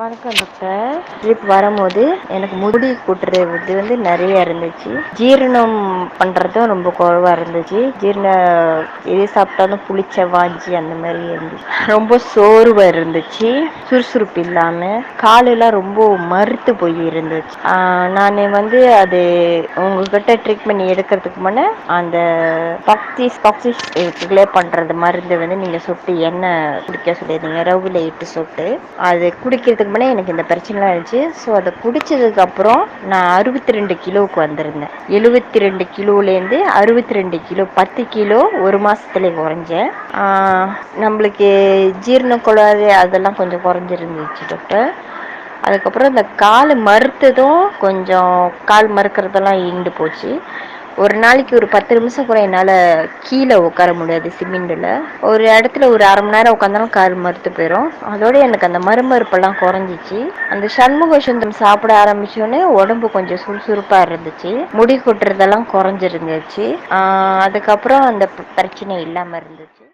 வணக்கம் doctor trip வரும்போது எனக்கு முடி கொட்டுறது வந்து நிறைய இருந்துச்சு. ஜீரணம் பண்ணுறதும் ரொம்ப குறைவாக இருந்துச்சு. ஜீரண எது சாப்பிட்டாலும் புளிச்ச வாஞ்சி அந்த மாதிரி இருந்துச்சு. ரொம்ப சோர்வாக இருந்துச்சு. சுறுசுறுப்பு இல்லாமல் காலெல்லாம் ரொம்ப மறுத்து போய் இருந்துச்சு. நான் வந்து அது உங்ககிட்ட ட்ரீட்மெண்ட் எடுக்கிறதுக்கு முன்னே அந்த பக்திஸ் பக்திஸ் ரிலே பண்ணுறது மருந்து வந்து நீங்கள் சொட்டு எண்ணெய் குடிக்க சொல்லியிருந்தீங்க. ரவுல இட்டு சொட்டு. அது குடிக்கிறதுக்கு முன்னே எனக்கு இந்த பிரச்சனைலாம் இருந்துச்சு. ஸோ அதை குடித்ததுக்கப்புறம் நான் அறுபத்தி ரெண்டு கிலோவுக்கு வந்திருந்தேன். எழுபத்தி ரெண்டு கிலோலேருந்து அறுபத்தி ரெண்டு கிலோ பத்து கிலோ ஒரு மாதத்துல குறைஞ்சேன். நம்மளுக்கு ஜீரண கோளாறு அதெல்லாம் கொஞ்சம் குறைஞ்சிருந்துச்சு டாக்டர் அதுக்கப்புறம் இந்த கால் மறுத்ததும் கொஞ்சம் கால் மறுக்கிறதெல்லாம் ஈண்டு போச்சு. ஒரு நாளைக்கு ஒரு பத்து நிமிஷம் கூட என்னால் கீழே உட்கார முடியாது சிமெண்டில். ஒரு இடத்துல ஒரு அரை மணி நேரம் உட்காந்தாலும் கால் மறுத்து போயிடும் அதோட எனக்கு அந்த மறுமறுப்பெல்லாம் குறைஞ்சிச்சு. அந்த சண்முக சுந்தரம் சாப்பிட ஆரம்பிச்சோடனே உடம்பு கொஞ்சம் சுறுசுறுப்பாக இருந்துச்சு. முடி கொட்டுறதெல்லாம் குறைஞ்சிருந்துச்சு. அதுக்கப்புறம் அந்த பிரச்சனை இல்லாமல் இருந்துச்சு.